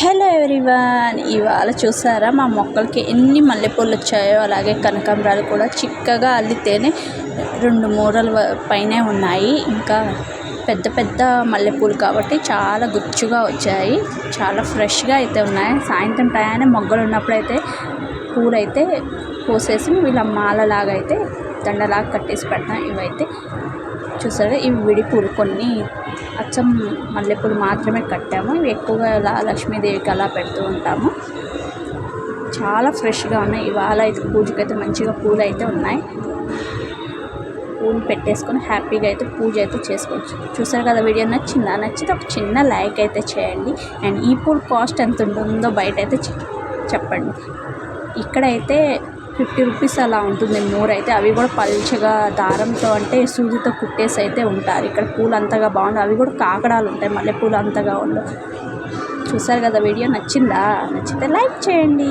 Hello everyone ఇవాళ చూసారా మా మొక్కలకి ఎన్ని మల్లెపూలు వచ్చాయో అలాగే కనకాంబరాలు కూడా చిక్కగా అల్లితేనే రెండు మూరల పైనే ఉన్నాయి. ఇంకా పెద్ద పెద్ద మల్లెపూలు కాబట్టి చాలా గుచ్చుగా వచ్చాయి. చాలా ఫ్రెష్గా అయితే ఉన్నాయి. సాయంత్రం టయానే మొగ్గలు ఉన్నప్పుడైతే పూలైతే పోసేసి వీళ్ళ మాలలాగా అయితే దండలాగా కట్టేసి పెడతాం. ఇవైతే చూసారా? ఇవి విడిపూలు కొన్ని అచ్చం మల్లెపూలు మాత్రమే కట్టాము. ఇవి ఎక్కువగా ఇలా లక్ష్మీదేవికి అలా పెడుతూ ఉంటాము. చాలా ఫ్రెష్గా ఉన్నాయి. ఇవాళ అయితే పూజకైతే మంచిగా పూలు అయితే ఉన్నాయి. పూలు పెట్టేసుకొని హ్యాపీగా అయితే పూజ అయితే చేసుకోవచ్చు. చూసారు కదా వీడియో నచ్చిందా? నచ్చితే ఒక చిన్న లైక్ అయితే చేయండి. అండ్ ఈ పూలు కాస్ట్ ఎంత ఉంటుందో బయట అయితే చెప్పండి. ఇక్కడైతే ఫిఫ్టీ రూపీస్ అలా ఉంటుంది మోర్ అయితే. అవి కూడా పల్చగా దారంతో అంటే సూదితో కుట్టేసి అయితే ఉంటారు. ఇక్కడ పూలు అంతగా బాగుండవు. అవి కూడా కాకడాలు ఉంటాయి. మల్లెపూలు అంతగా ఉండవు. చూసారు కదా వీడియో? నచ్చిందా? నచ్చితే లైక్ చేయండి.